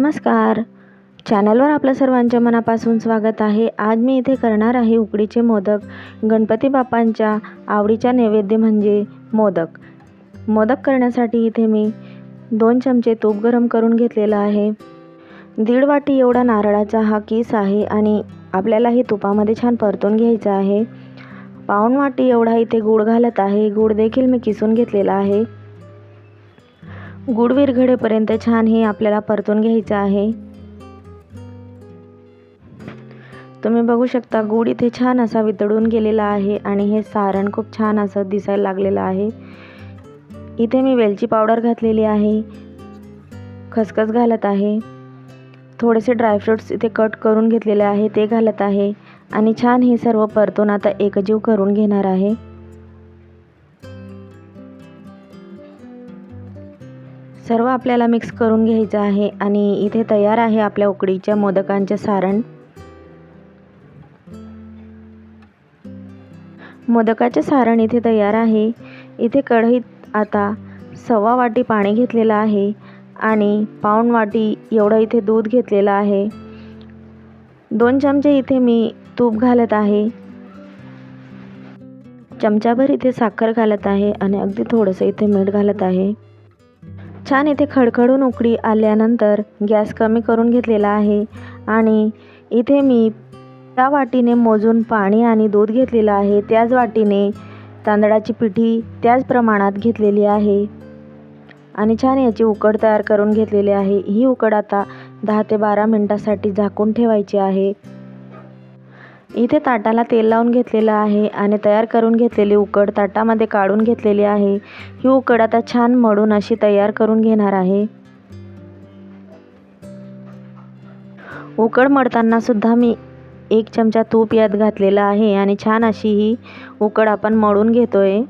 नमस्कार. चॅनलवर आपलं सर्वांच्या मनापासून स्वागत आहे. आज मी इथे करणार आहे उकडीचे मोदक. गणपती बाप्पांच्या आवडीच्या नैवेद्य म्हणजे मोदक. मोदक करण्यासाठी इथे मी दोन चमचे तूप गरम करून घेतलेलं आहे. दीड वाटी एवढा नारळाचा हा किस आहे आणि आपल्याला हे तुपामध्ये छान परतून घ्यायचं आहे. पाऊण वाटी एवढा इथे गूळ घालत आहे. गूळ देखील मी किसून घेतलेला आहे. गुड विरघडेपर्यंत छान हे आपल्याला परतून घ्यायचं आहे. तुम्ही बघू शकता गुड इथे छान असा वितळून गेलेला आहे आणि हे सारण खूप छान असं दिसायला लागलेलं आहे. इथे मी वेलची पावडर घातलेली आहे. खसखस घालत आहे. थोडेसे ड्रायफ्रूट्स इथे कट करून घेतलेले आहे ते घालत आहे. आणि छान हे सर्व परतून आता एकजीव करून घेणार आहे. सर्व आपल्याला मिक्स करून घ्यायचं आहे आणि इथे तयार आहे आपल्या उकडीच्या मोदकांचे सारण. मोदकाचे सारण इथे तयार आहे. इथे कढईत आता सव्वा वाटी पाणी घेतलेलं आहे आणि पाऊण वाटी एवढं इथे दूध घेतलेलं आहे. दोन चमचे इथे मी तूप घालत आहे. चमचाभर इथे साखर घालत आहे आणि अगदी थोडंसं इथे मीठ घालत आहे. छान इथे खडखडून उकडी आल्यानंतर गॅस कमी करून घेतलेला आहे. आणि इथे मी त्या वाटीने मोजून पाणी आणि दूध घेतलेलं आहे. त्याच वाटीने तांदळाची पिठी त्याच प्रमाणात घेतलेली आहे. आणि छान याची उकड तयार करून घेतलेली आहे. ही उकड आता दहा ते बारा मिनटासाठी झाकून ठेवायची आहे. इथे ताटाला तेल लावून घेतलेलं आहे आणि तयार करून घेतलेली उकड ताटामध्ये काढून घेतलेली आहे. ही उकड आता छान मळून अशी तयार करून घेणार आहे. उकड मळताना सुद्धा मी एक चमचा तूप यात घातलेला आहे आणि छान अशी ही उकड आपण मळून घेतोय.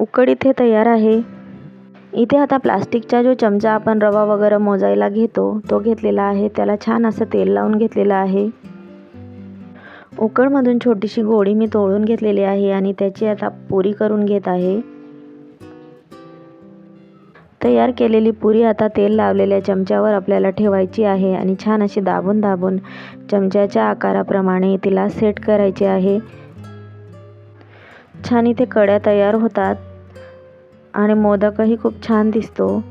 उकड इथे तयार आहे. इथे आता प्लास्टिकचा जो चमचा आपण रवा वगैरे मोजायला घेतो तो घेतलेला आहे. त्याला छान असं तेल लावून घेतलेलं आहे. उकडमधून छोटीशी गोळी मी तोडून घेतलेली आहे आणि त्याची आता पुरी करून घेत आहे. तयार केलेली पुरी आता तेल लावलेल्या चमच्यावर आपल्याला ठेवायची आहे आणि छान अशी दाबून दाबून चमच्याच्या आकाराप्रमाणे तिला सेट करायची आहे. छान इथे कड्या तयार होतात. आणि मोदकही खूप छान दिसतो.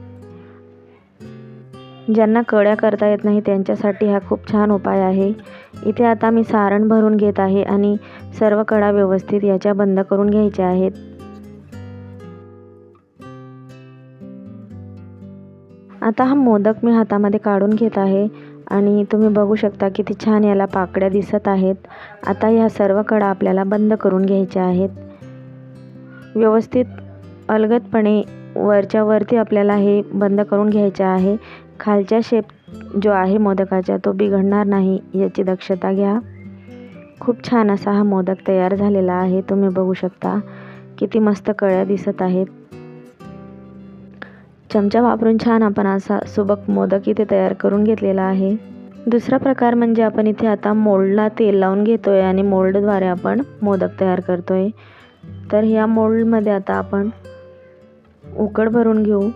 ज्यांना कड्या करता येत नाही त्यांच्यासाठी हा खूप छान उपाय आहे. इथे आता मी सारण भरून घेत आहे आणि सर्व कडा व्यवस्थित याच्या बंद करून घ्यायच्या आहेत. आता हा मोदक मी हातामध्ये काढून घेत आहे आणि तुम्ही बघू शकता किती छान याला पाकड्या दिसत आहेत. आता ह्या सर्व कडा आपल्याला बंद करून घ्यायच्या आहेत. व्यवस्थित अलगदपणे वरच्यावरती आपल्याला हे बंद करून घ्यायचे आहे. खालच्या शेप जो आहे मोदकाचा तो बिघडणार नाही याची दक्षता घ्या. खूप छान असा हा मोदक तयार झालेला आहे. तुम्ही बघू शकता किती मस्त कळ्या दिसत आहेत. चमचा वापरून छान आपण असा सुबक मोदक इथे तयार करून घेतलेला आहे. दुसरा प्रकार म्हणजे आपण इथे आता मोल्डला तेल लावून घेतो आहे आणि मोल्डद्वारे आपण मोदक तयार करतो आहे तर ह्या मोल्डमध्ये आता आपण उकड भरून घेऊ.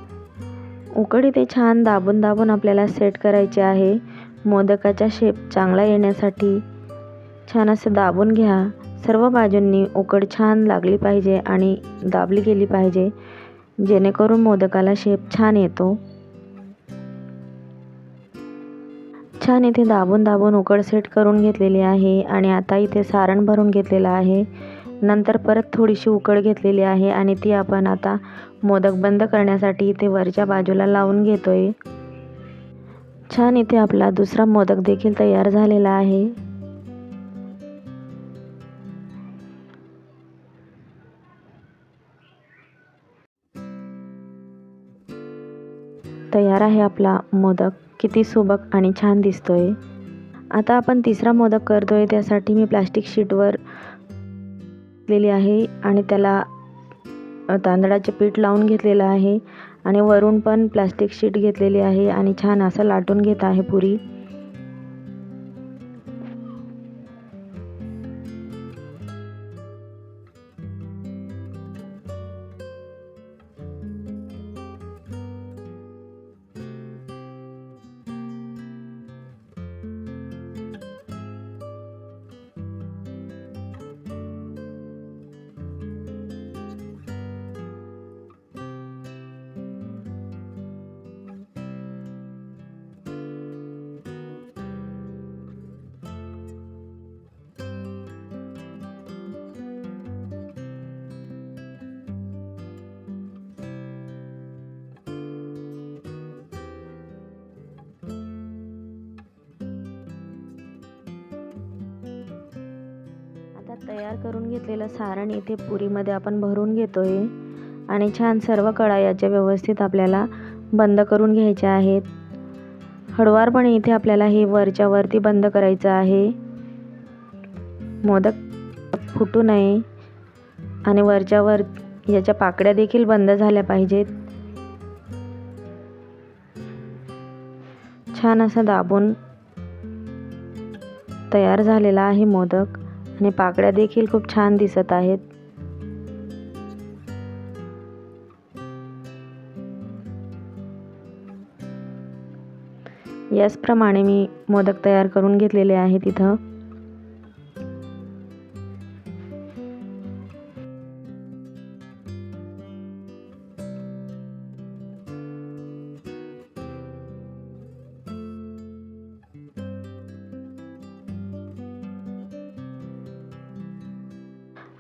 उकड इथे छान दाबून दाबून आपल्याला सेट करायचे आहे. मोदकाचा शेप चांगला येण्यासाठी. छान असं दाबून घ्या. सर्व बाजूंनी उकड छान लागली पाहिजे आणि दाबली गेली पाहिजे. जेणेकरून मोदकाला शेप छान येतो. छान इथे दाबून दाबून उकड सेट करून घेतलेली आहे आणि आता इथे सारण भरून घेतलेलं आहे. नंतर परत थोडीशी उकड घेतलेली आहे आणि ती आपण आता मोदक बंद करण्यासाठी इथे वरच्या बाजूला लावून घेतोय. छान इथे आपला दुसरा मोदक देखील तयार झालेला आहे. तयार आहे आपला मोदक. किती सुबक आणि छान दिसतोय. आता आपण तिसरा मोदक करतोय. त्यासाठी मी प्लास्टिक शीटवर घेतलेली आहे आणि त्याला तांदळाचे पीठ लावून घेतलेलं आहे आणि वरून पण प्लास्टिक शीट घेतलेली आहे आणि छान असं लाटून घेत आहे पुरी. आता तयार करून घेतलेलं सारण इथे पुरीमध्ये आपण भरून घेतोय. आणि छान सर्व कळा याच्या व्यवस्थित आपल्याला बंद करून घ्यायच्या आहेत. हळवारपणे इथे आपल्याला हे वरच्या वरती बंद करायचं आहे. मोदक फुटू नये. आणि वरच्या वर याच्या पाकड्या देखील बंद झाल्या पाहिजेत. छान असं दाबून तयार झालेला आहे मोदक. आणि पाकड्या देखील खूप छान दिसत आहेत. याचप्रमाणे मी मोदक तयार करून घेतलेले आहेत इथं.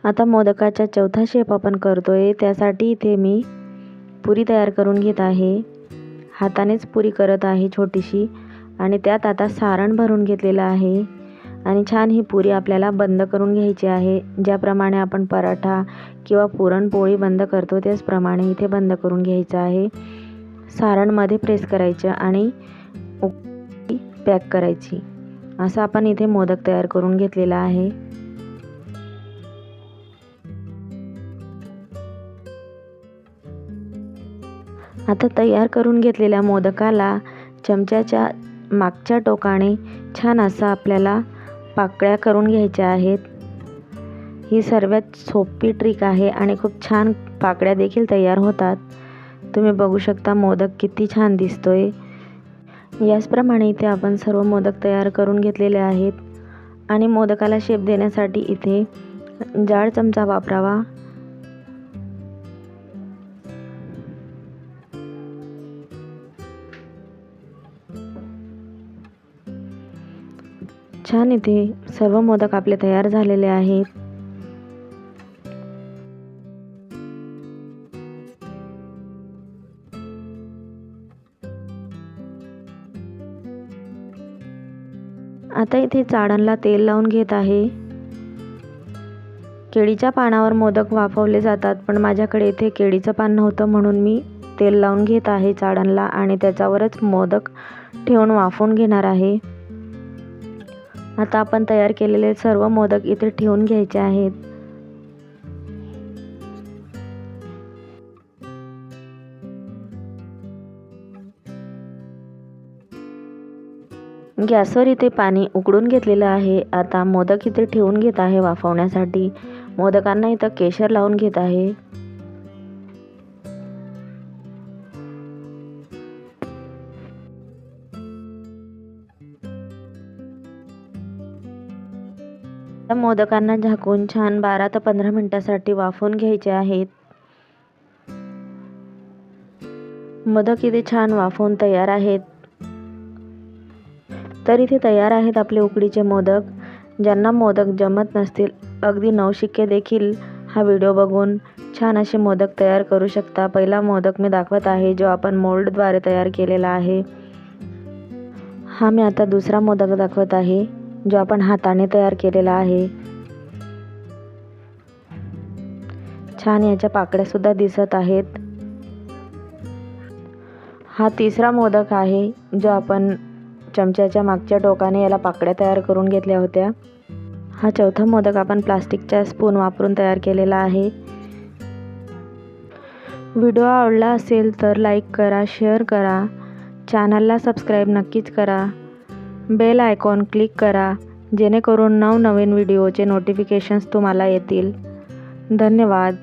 आता मोदकाचा चौथा शेप आपण करतो आहे त्यासाठी इथे मी पुरी तयार करून घेत आहे. हातानेच पुरी करत आहे छोटीशी आणि त्यात आता सारण भरून घेतलेलं आहे. आणि छान ही पुरी आपल्याला बंद करून घ्यायची आहे. ज्याप्रमाणे आपण पराठा किंवा पुरणपोळी बंद करतो त्याचप्रमाणे इथे बंद करून घ्यायचं आहे. सारणमध्ये प्रेस करायचं आणि पॅक करायची. असं आपण इथे मोदक तयार करून घेतलेला आहे. आता तयार करून घेतलेल्या मोदकाला चमच्याच्या मागच्या टोकाने छान असं आपल्याला पाकळ्या करून घ्यायच्या आहेत. ही सर्वात सोपी ट्रिक आहे आणि खूप छान पाकळ्या देखील तयार होतात. तुम्ही बघू शकता मोदक किती छान दिसतोय. याचप्रमाणे इथे आपण सर्व मोदक तयार करून घेतलेले आहेत. आणि मोदकाला शेप देण्यासाठी इथे जाड चमचा वापरावा. छान इथे सर्व मोदक आपले तयार झालेले आहेत. आता इथे चाळणला तेल लावून घेत आहे. केळीच्या पानावर मोदक वाफवले जातात पण माझ्याकडे इथे केळीचं पान नव्हतं म्हणून मी तेल लावून घेत आहे चाळणला आणि त्याच्यावरच मोदक ठेवून वाफवून घेणार आहे. आता आपण तयार केलेले सर्व मोदक इथे ठेवून घ्यायचे आहेत. गॅसवर इथे पाणी उकडून घेतलेलं आहे. आता मोदक इथे ठेवून घेत आहे वाफवण्यासाठी. मोदकांना इथं केशर लावून घेत आहे. मोदकांना झाकून छान बारा ते पंधरा मिनिटासाठी वाफवून घ्यायचे आहेत. मोदक इथे छान वाफवून तयार आहेत. तर इथे तयार आहेत आपले उकडीचे मोदक. ज्यांना मोदक जमत नसतील अगदी नवशिक्के देखील हा व्हिडिओ बघून छान असे मोदक तयार करू शकता. पहिला मोदक मी दाखवत आहे जो आपण मोल्डद्वारे तयार केलेला आहे. हा मी आता दुसरा मोदक दाखवत आहे. जो आपण हाताने तयार केलेला आहे. छान याच्या पाकड्या सुद्धा दिसत आहेत. हा तिसरा मोदक आहे जो आपण चमच्याच्या मागच्या टोकाने याला पाकड्या तयार करून घेतल्या होत्या. हा चौथा मोदक आपण प्लास्टिकच्या स्पून वापरून तयार केलेला आहे. व्हिडिओ आवडला असेल तर लाईक करा शेअर करा. चॅनलला सबस्क्राईब नक्कीच करा. बेल आयकॉन क्लिक करा जेणेकरून नवनवीन व्हिडिओचे नोटिफिकेशन्स तुम्हाला येतील. धन्यवाद.